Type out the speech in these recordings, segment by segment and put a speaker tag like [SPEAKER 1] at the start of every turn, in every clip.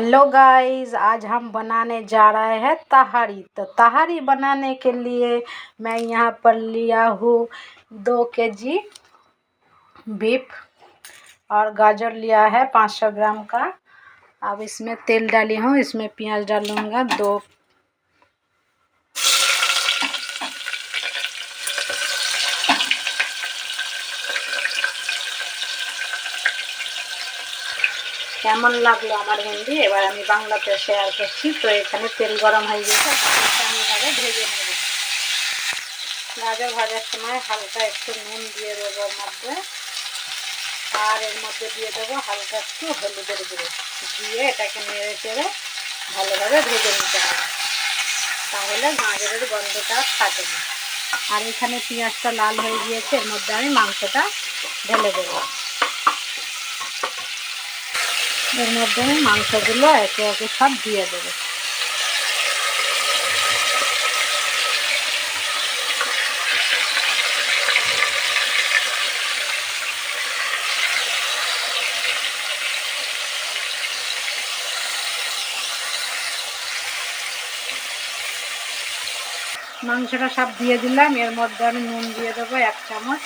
[SPEAKER 1] Hello guys, आज हम बनाने जा रहे हैं तहारी। तो तहारी बनाने के लिए मैं यहाँ पर लिया हूँ दो के जी बीफ और गाजर लिया है पाँच सौ ग्राम का। अब इसमें तेल डाली हूँ, इसमें प्याज डालूँगा, दो কেমন লাগল আমার হিন্দি? এবার আমি বাংলাতে শেয়ার করছি। তো এখানে তেল গরম হয়ে গেছে আমি এভাবে ভেজে নেব। গাজর ভাজার সময় হালকা একটু নুন দিয়ে দেবো মধ্যে। আর এর মধ্যে দিয়ে দেবো হালকা একটু হলুদের গুঁড়ো। দিয়ে এটাকে নেড়ে চেড়ে ভালোভাবে ভেজে নিতে হবে। তাহলে গাজরের গন্ধটা থাকে না। আর এখানে পেঁয়াজটা লাল হয়ে গিয়েছে, এর মধ্যে আমি মাংসটা ঢেলে দেবো। এর মধ্যে আমি মাংসগুলো একে একে সব দিয়ে দেবো। মাংসটা সব দিয়ে দিলাম, এর মধ্যে আমি নুন দিয়ে দেবো এক চামচ।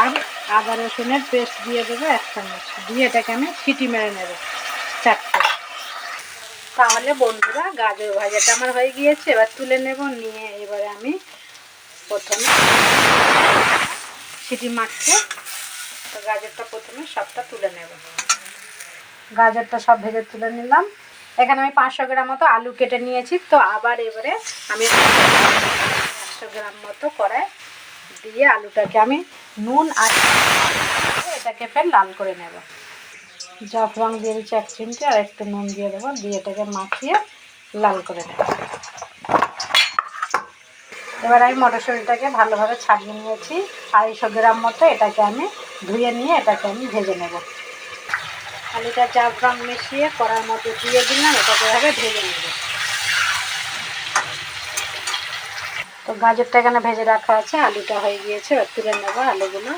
[SPEAKER 1] আর আদা রসুনের পেস্ট দিয়ে দেবো এক চামচ। দিয়ে এটাকে আমি সিটি মেরে নেব চারটে। তাহলে বন্ধুরা গাজর ভাজাটা আমার হয়ে গিয়েছে। এবার তুলে নেব, নিয়ে এবারে আমি প্রথমে সিটি মারছে তো গাজরটা প্রথমে সবটা তুলে নেব। গাজরটা সব ভেজে তুলে নিলাম। এখানে আমি পাঁচশো গ্রাম মতো আলু কেটে নিয়েছি। তো আবার এবারে আমি একশো গ্রাম মতো কড়াই দিয়ে আলুটাকে আমি নুন আর এটাকে ফের লাল করে নেব। জাফরাং দিয়ে দিচ্ছি এক চিমটি আর একটু নুন দিয়ে দেবো, দিয়ে এটাকে মাখিয়ে লাল করে নেব। এবার আমি মটরশুঁটিটাকে ভালোভাবে ছাড়িয়ে নিয়েছি। আড়াইশো গ্রাম মতো এটাকে আমি ধুয়ে নিয়ে এটাকে আমি ভেজে নেব। আলুটা জাফরাং মিশিয়ে কড়ার মধ্যে দিয়ে দিলাম, এটাকে এভাবে ভেজে নেব। তো গাজরটা এখানে ভেজে রাখা আছে, আলুটা হয়ে গিয়েছে, এবার তুলে নেব আলুগুলো।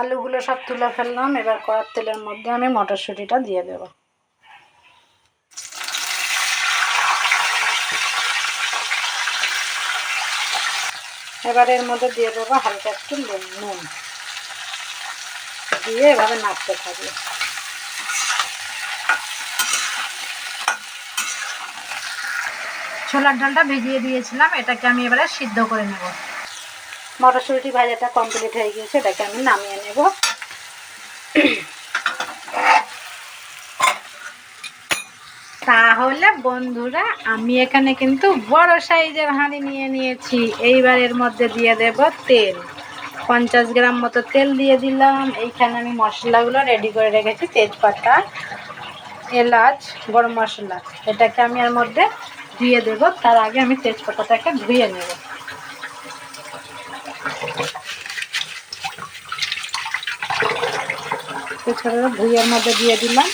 [SPEAKER 1] আলুগুলো সব তুলে ফেললাম, এবার কড়ার তেলের মধ্যে আমি মটরশুঁটিটা দিয়ে দেবো। এবার এর মধ্যে দিয়ে দেবো হালকা একটু নুন। দিয়ে এভাবে নাড়তে থাকবে। ছোলার ডালটা ভিজিয়ে দিয়েছিলাম, এটাকে আমি এবারে সিদ্ধ করে নেব। মটরশুঁটি ভাজাটা কমপ্লিট হয়ে গিয়েছে, এটাকে আমি নামিয়ে নেব। তাহলে বন্ধুরা, আমি এখানে কিন্তু বড় সাইজের হাঁড়ি নিয়ে নিয়েছি। এইবার এর মধ্যে দিয়ে দেব তেল। পঞ্চাশ গ্রাম মতো তেল দিয়ে দিলাম। এইখানে আমি মশলাগুলো রেডি করে রেখেছি, তেজপাতা, এলাচ, গরম মশলা। এটাকে আমি এর মধ্যে দিয়ে দেব, তার আগে আমি তেজপাতাটাকে ধুয়ে নেব। তেজপাতাটা ধুয়ের মধ্যে দিয়ে দিলাম,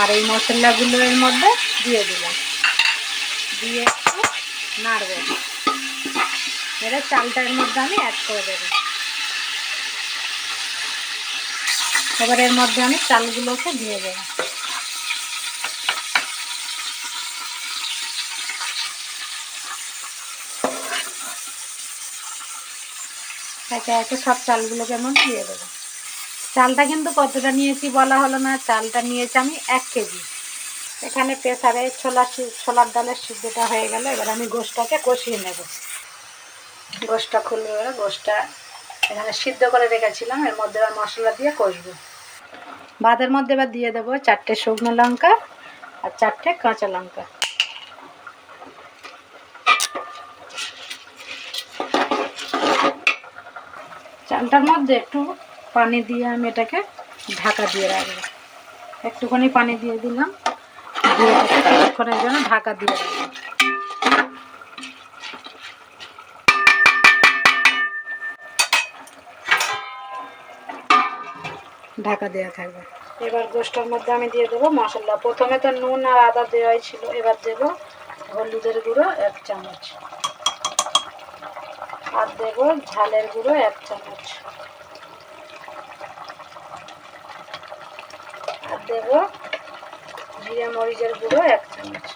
[SPEAKER 1] আর এই মশলাগুলো এর মধ্যে দিয়ে দিলাম। দিয়ে একটু নাড়ব। এবার চালটা এর মধ্যে আমি অ্যাড করে দেব। এবার এর মধ্যে আমি চালগুলোকে দিয়ে দেবো। একে একে সব চালগুলো কেমন দিয়ে দেবো। চালটা কিন্তু কতটা নিয়েছি বলা হলো না, চালটা নিয়েছি আমি এক কেজি। এখানে প্রেসারে ছোলা ছোলার ডালের সিদ্ধটা হয়ে গেল, এবার আমি গোষ্ঠটাকে কষিয়ে নেব। গোষ্ঠটা খুলবে এবার গোষ্ঠটা এখানে সিদ্ধ করে রেখেছিলাম, এর মধ্যে এবার মশলা দিয়ে কষবো। ভাতের মধ্যে এবার দিয়ে দেবো চারটে শুকনো লঙ্কা আর চারটে কাঁচা লঙ্কা। চালটার মধ্যে একটু পানি দিয়ে আমি এটাকে ঢাকা দিয়ে রাখব। একটুখানি পানি দিয়ে দিলাম। দিয়ে কিছুক্ষণের জন্য ঢাকা দিয়ে ঢাকা দেওয়া থাকবে। এবার গোষ্ঠের মধ্যে আমি দিয়ে দেবো মশলা। প্রথমে তো নুন আর আদা দেওয়াই ছিল। এবার দেবো হলুদের গুঁড়ো এক চামচ। আর দেব, ঝালের গুঁড়ো, এক চামচ। আর দেব, জিরে মরিচের গুঁড়ো, এক চামচ।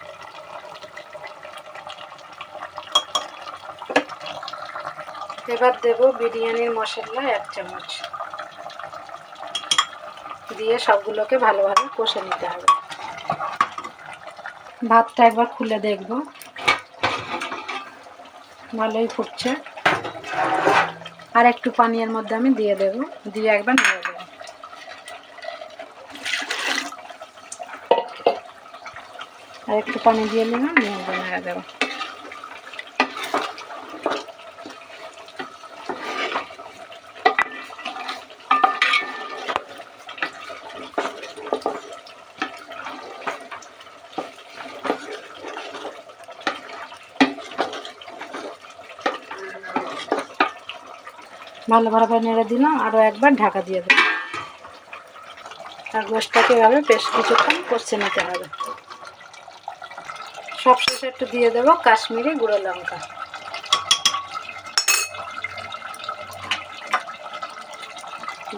[SPEAKER 1] এবার দেব বিরিয়ানির মশলা, এক চামচ। দিয়ে সবগুলোকে ভালোভাবে কষে নিতে হবে। ভাতটা একবার খুলে দেখব। ভালোই ফুটছে। আর একটু পানির মধ্যে আমি দিয়ে দেব। দিয়ে একবার নেড়ে দেবো। আর একটু পানি দিয়ে নিলাম, নিয়ে নেড়ে দেবো। ভালোভাবে নেড়ে দিলাম আরও একবার ঢাকা দিয়ে দেবো আর গোষ্ঠটাকে এভাবে বেশ কিছুক্ষণ কষে নিতে হবে। সব শেষে একটু দিয়ে দেবো কাশ্মীরি গুঁড়ো লঙ্কা।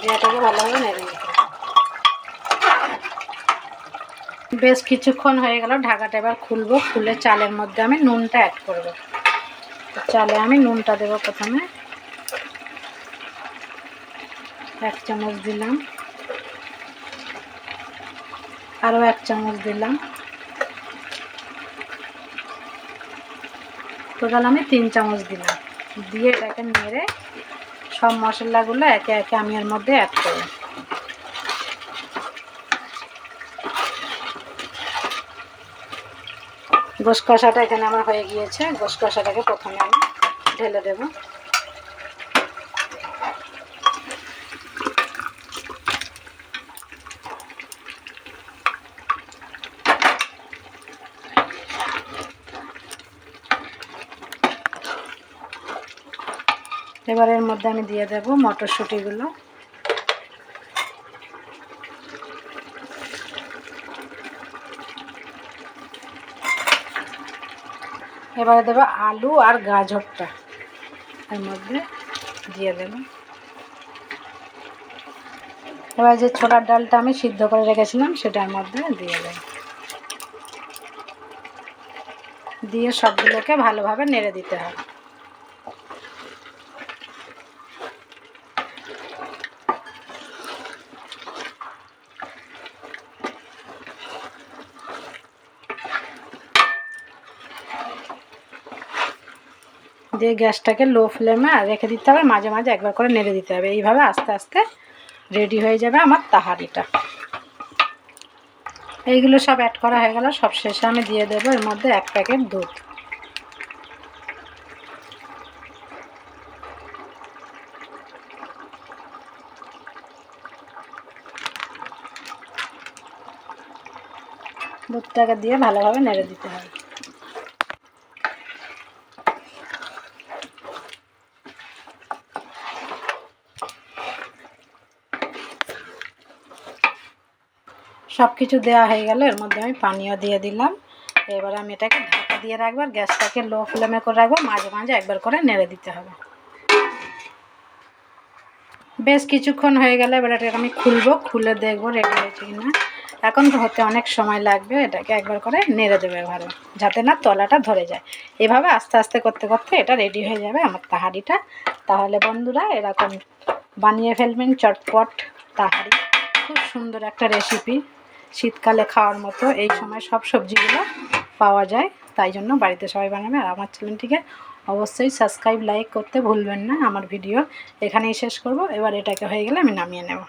[SPEAKER 1] জিরাটাকে ভালোভাবে নেড়ে নিতে বেশ কিছুক্ষণ হয়ে গেল, ঢাকাটা এবার খুলবো। খুলে চালের মধ্যে আমি নুনটা অ্যাড করব। চালে আমি নুনটা দেবো প্রথমে। এক চামচ দিলাম। আরও এক চামচ দিলাম। টোটাল আমি তিন চামচ দিলাম। দিয়ে এটাকে নেড়ে সব মশলাগুলো একে একে আমি এর মধ্যে অ্যাড করব। গোস কষাটা এখানে আমার হয়ে গিয়েছে। গোস কষাটাকে প্রথমে আমি ঢেলে দেবো। এবার এর মধ্যে আমি দিয়ে দেব মটরশুঁটিগুলো। এবারে দেবো আলু আর গাজরটা। এর মধ্যে দিয়ে দেব। এবার যে ছোলার ডালটা আমি সিদ্ধ করে রেখেছিলাম সেটার মধ্যে দিয়ে দেব। দিয়ে সবগুলোকে ভালোভাবে নেড়ে দিতে হবে। দিয়ে গ্যাসটাকে লো ফ্লেমে রেখে দিতে হবে, মাঝে মাঝে একবার করে নেড়ে দিতে হবে। এইভাবে আস্তে আস্তে রেডি হয়ে যাবে আমার তাহারিটা। এইগুলো সব অ্যাড করা হয়ে গেল, সব শেষে আমি দিয়ে দেবো এর মধ্যে এক প্যাকেট দুধ। দুধটাকে দিয়ে ভালোভাবে নেড়ে দিতে হবে। সব কিছু দেওয়া হয়ে গেল এর মধ্যে আমি পানিও দিয়ে দিলাম। এবার আমি এটাকে ঢাকা দিয়ে রাখব আর গ্যাসটাকে লো ফ্লেমে করে রাখব। মাঝে মাঝে একবার করে নেড়ে দিতে হবে। বেশ কিছুক্ষণ হয়ে গেলে এবার এটাকে আমি খুলবো। খুলে দেখব রেডি হয়েছে কিনা। এখন হতে অনেক সময় লাগবে। এটাকে একবার করে নেড়ে দেবে এবারে, যাতে না তলাটা ধরে যায়। এভাবে আস্তে আস্তে করতে করতে এটা রেডি হয়ে যাবে আমার তাহারিটা তাহলে বন্ধুরা, এরকম বানিয়ে ফেলবেন চটপট তাহারি খুব সুন্দর একটা রেসিপি শীতকালে খাওয়ার মতো এই সময় সব সবজিগুলো পাওয়া যায়। তাই জন্য বাড়িতে সবাই বানাবে। আর আমার চ্যানেলটিকে অবশ্যই সাবস্ক্রাইব, লাইক করতে ভুলবেন না। আমার ভিডিও এখানেই শেষ করব। এবার এটাকে হয়ে গেলে আমি নামিয়ে নেব।